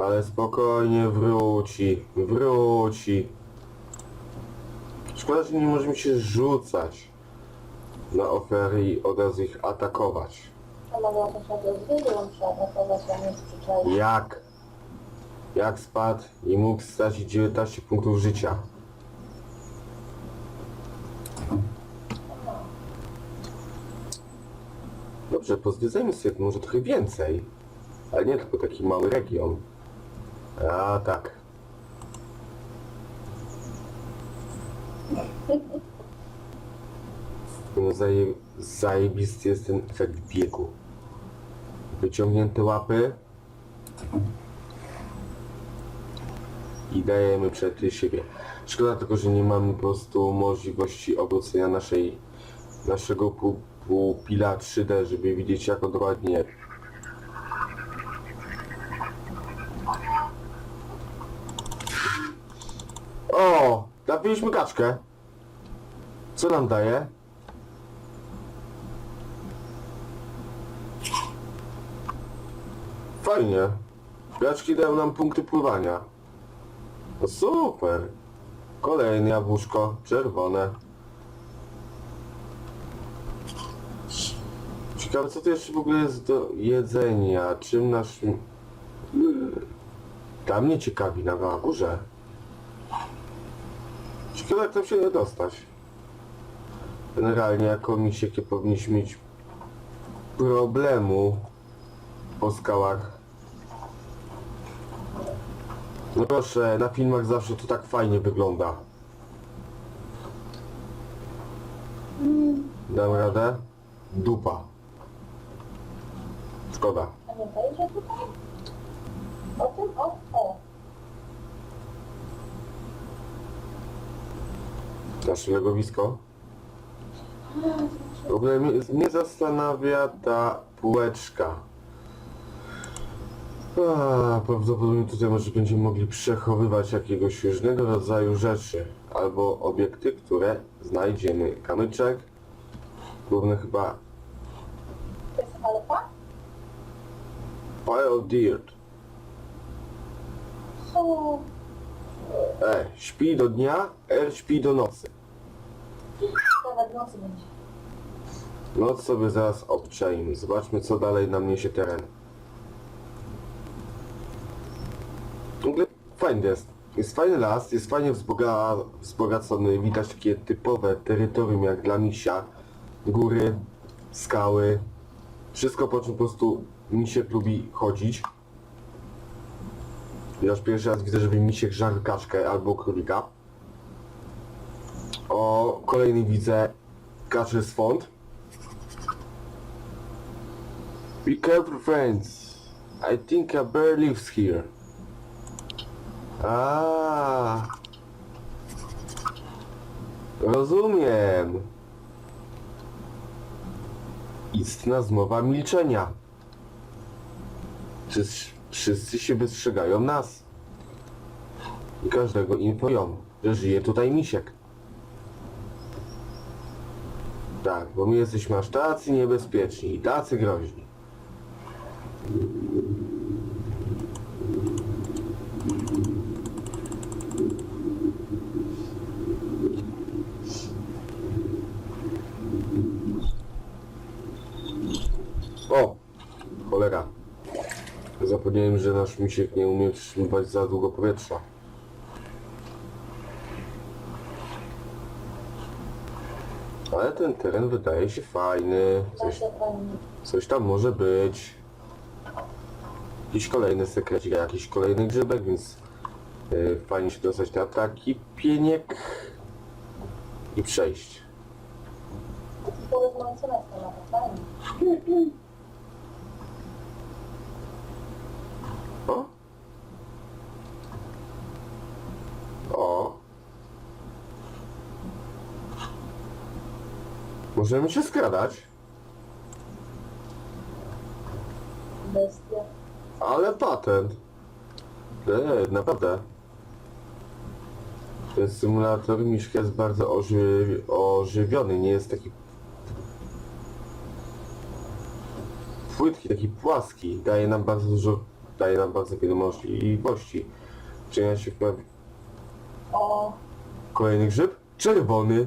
Ale spokojnie wróci, wróci. Szkoda, że nie możemy się rzucać na ofiary i od razu ich atakować. A nie skrzyczeli. Jak? Jak spadł i mógł stracić 19 punktów życia? Dobrze, pozwiedzajmy sobie może trochę więcej. Ale nie tylko taki mały region. A tak. No zaje, zajebisty jest ten efekt biegu. Wyciągnięte łapy, i dajemy przed siebie. Szkoda tylko, że nie mamy po prostu możliwości obrócenia naszej, naszego pu- pupila 3D, żeby widzieć jak on O! Napiliśmy kaczkę. Co nam daje? Fajnie. Kaczki dają nam punkty pływania. No super. Kolejne jabłuszko, czerwone. Ciekawe co to jeszcze w ogóle jest do jedzenia. Czym naszym... Tam mnie ciekawi na górze. Jak tam się dostać. Generalnie jako misiek nie powinniśmy mieć problemu po skałach. No proszę, na filmach zawsze to tak fajnie wygląda. Dam radę? Dupa. Szkoda. A nie tutaj? O tym, o, o. Nasze legowisko. W ogóle mnie, mnie zastanawia ta półeczka. A, prawdopodobnie tutaj może będziemy mogli przechowywać jakiegoś różnego rodzaju rzeczy. Albo obiekty, które znajdziemy. Kamyczek. Główny chyba To jest alfa? pile dirt. Co? E, śpi do dnia, R śpi do nocy. Nawet nocy będzie. Noc sobie zaraz obczajmy. Zobaczmy co dalej nam niesie teren. W ogóle fajny jest. Jest fajny las, jest fajnie wzboga, wzbogacony. Widać takie typowe terytorium jak dla misia. Góry, skały. Wszystko po czym po prostu misiek lubi chodzić. Ja już pierwszy raz widzę, żeby misiek żarł kaczkę albo królika. O, kolejny widzę kaczy swąd. Be careful, friends. I think a bear lives here. A. Rozumiem. Istna zmowa milczenia. Wszyscy, wszyscy się wystrzegają nas. I każdego informują, że żyje tutaj misiek. Tak, bo my jesteśmy aż tacy niebezpieczni i tacy groźni. O! Cholera. Zapomniałem, że nasz misiek nie umie trzymywać za długo powietrza. Ale ten teren wydaje się fajny. Coś, coś tam może być. Jakiś kolejny sekrecik, jakiś kolejny grzybek, więc yy, fajnie się dostać na taki pieniek i przejść. Jestem na to, fajnie. O! O! Możemy się skradać, Bestia. ale patent. E, naprawdę. Ten symulator miszka jest bardzo oży ożywiony, nie jest taki płytki, taki płaski. Daje nam bardzo dużo daje nam bardzo wiele możliwości. Czynia się wprawi... O, Kolejny grzyb? Czerwony.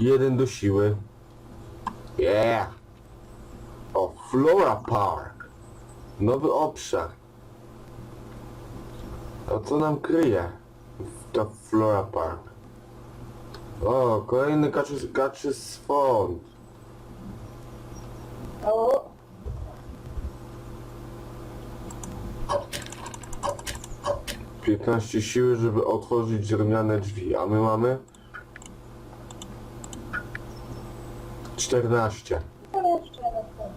Jeden do siły. Yeah! O, Flora Park. Nowy obszar. A co nam kryje? Ta Flora Park. O, kolejny kaczy, kaczy swąd. o, 15 siły, żeby otworzyć drewniane drzwi, a my mamy 14. to jeszcze jeden punkt.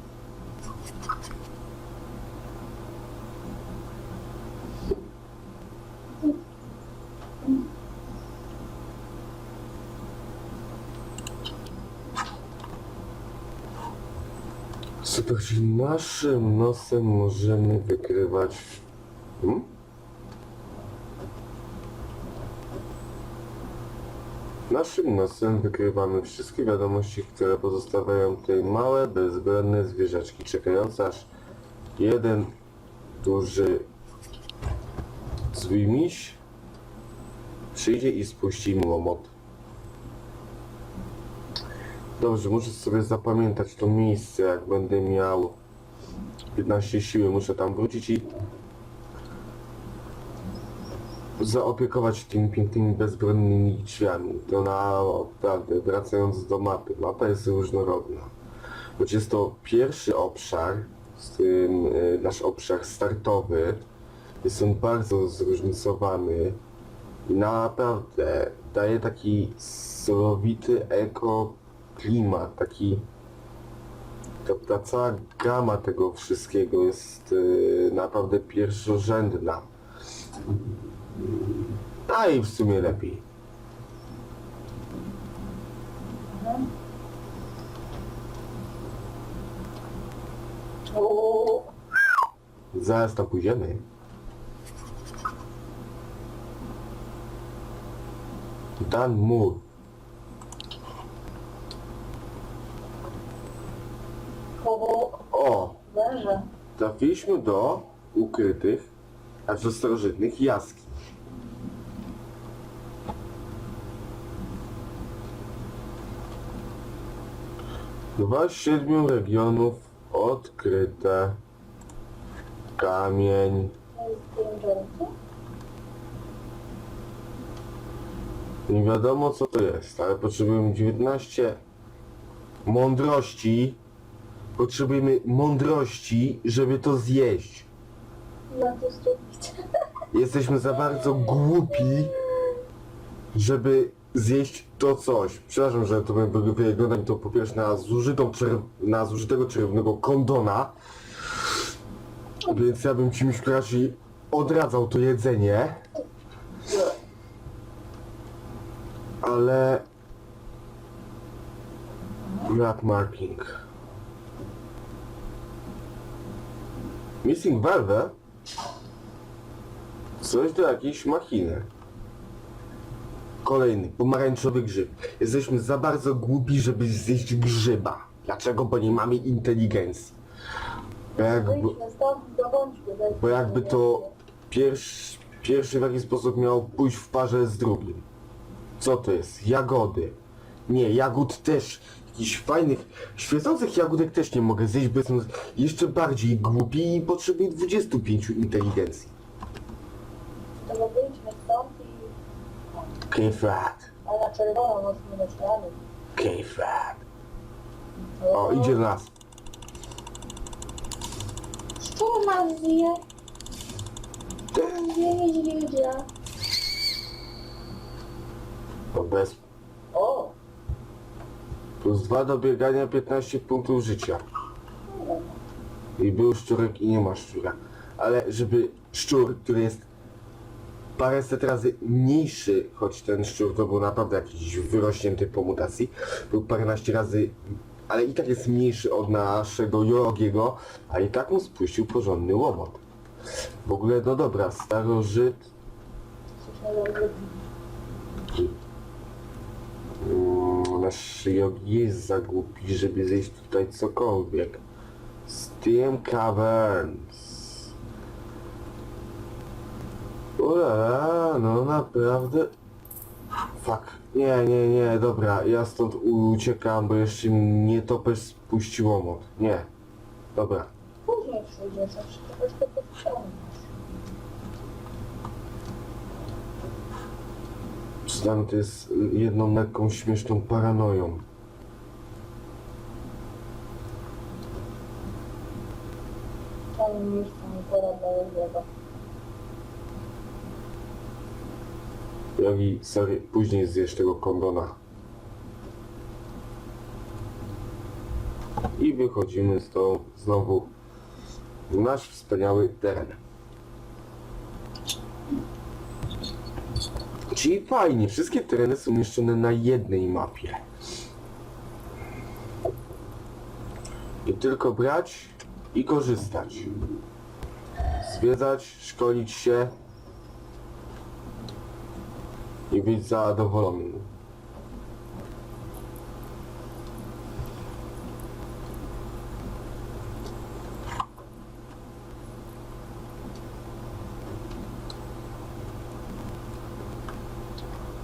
Super, czyli naszym nosem możemy wykrywać... Hmm? Naszym nosem wykrywamy wszystkie wiadomości, które pozostawiają tutaj małe, bezbronne zwierzaczki, czekające aż jeden duży zły miś przyjdzie i spuści mu łomot. Dobrze, muszę sobie zapamiętać to miejsce, jak będę miał 15 siły, muszę tam wrócić i zaopiekować tymi pięknymi, bezbronnymi drzwiami. To naprawdę, wracając do mapy, mapa jest różnorodna. Choć jest to pierwszy obszar, z tym y, nasz obszar startowy, jest on bardzo zróżnicowany i naprawdę daje taki surowity ekoklimat, taki ta, ta cała gama tego wszystkiego jest y, naprawdę pierwszorzędna. A i w sumie lepiej. Zaraz tam pójdziemy. Dan mur. o, węże. Trafiliśmy do ukrytych, aż do starożytnych jaskiń. Dwa z siedmiu regionów odkryte. Kamień. Nie wiadomo co to jest, ale potrzebujemy 19 mądrości. Potrzebujemy mądrości, żeby to zjeść. Jak to zrobić? Jesteśmy za bardzo głupi, żeby zjeść to coś. Przepraszam, że to wy- wygląda mi to po pierwsze na, zużytą czerw- na zużytego czerwnego kondona. Więc ja bym ci raczej odradzał to jedzenie. Ale... Black marking. Missing valve? Coś do jakiejś machiny. Kolejny, pomarańczowy grzyb. Jesteśmy za bardzo głupi, żeby zjeść grzyba. Dlaczego? Bo nie mamy inteligencji. Bo jakby, bo jakby to pierwszy, pierwszy w jakiś sposób miał pójść w parze z drugim. Co to jest? Jagody. Nie, jagód też. Jakichś fajnych, świecących jagódek też nie mogę zjeść, bo jestem jeszcze bardziej głupi i potrzebuję 25 inteligencji. To wyjdźmy stąd i... K-Fat. A na czerwono. K-Fat. O, idzie do nas. Szczur nas zje. Zje niedźwiedzia. To bez. O, Plus 2 do biegania, 15 punktów życia. I był szczurek i nie ma szczura. Ale żeby szczur, który jest paręset razy mniejszy, choć ten szczur to był naprawdę jakiś wyrośnięty po mutacji, był paręnaście razy, ale i tak jest mniejszy od naszego Jorogiego, a i tak mu spuścił porządny łomot. W ogóle, no dobra, starożyt. Mm, Nasz jogi jest za głupi, żeby zjeść tutaj cokolwiek. Steam Caverns. Ula, no naprawdę. Fuck. Nie, nie, nie, dobra, ja stąd uciekam, bo jeszcze mnie topesz spuścił omot. Nie. Dobra. Później przyjdziesz, a przecież to podciągniesz. Przynajmniej to jest jedną lekką, śmieszną paranoją. Tam pora dla jego. Jogi, sorry, później zjesz tego kondona. I wychodzimy z tą znowu nasz wspaniały teren. Czyli fajnie, wszystkie tereny są umieszczone na jednej mapie. I tylko brać i korzystać. Zwiedzać, szkolić się, i być zadowolonym.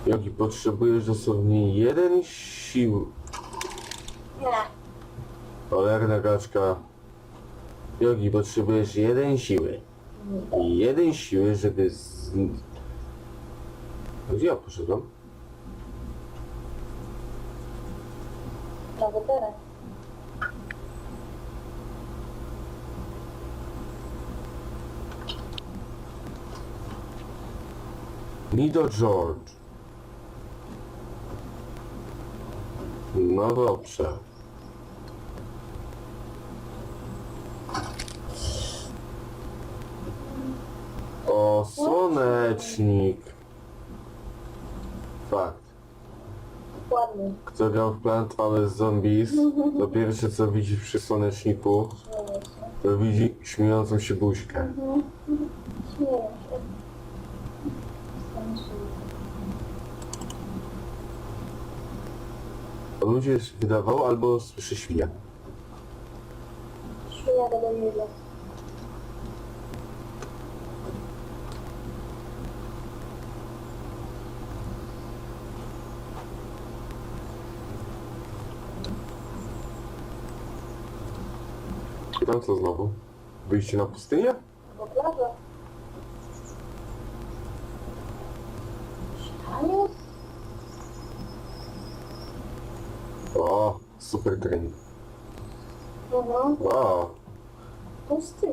Jogi, potrzebujesz dosłownie jeden sił. Nie. Cholerna gaczka. Jogi, potrzebujesz jeden siły. Jeden siły, żeby z... Gdzie ja poszedłem? Nowy teren. Nido George. No dobrze. O, słonecznik. Fakt. Ładny. Kto grał w Plant vs. Zombies, to pierwsze co widzi przy słoneczniku, się. to widzi śmiejącą się buźkę. Śmieję się. To ludzie wydawało albo słyszy świnia. Świnia do niego. I tam co znowu? Wyjście na pustynię? Bo plaża. Aniu? O, super trening. Mhm. Wow. Pusty.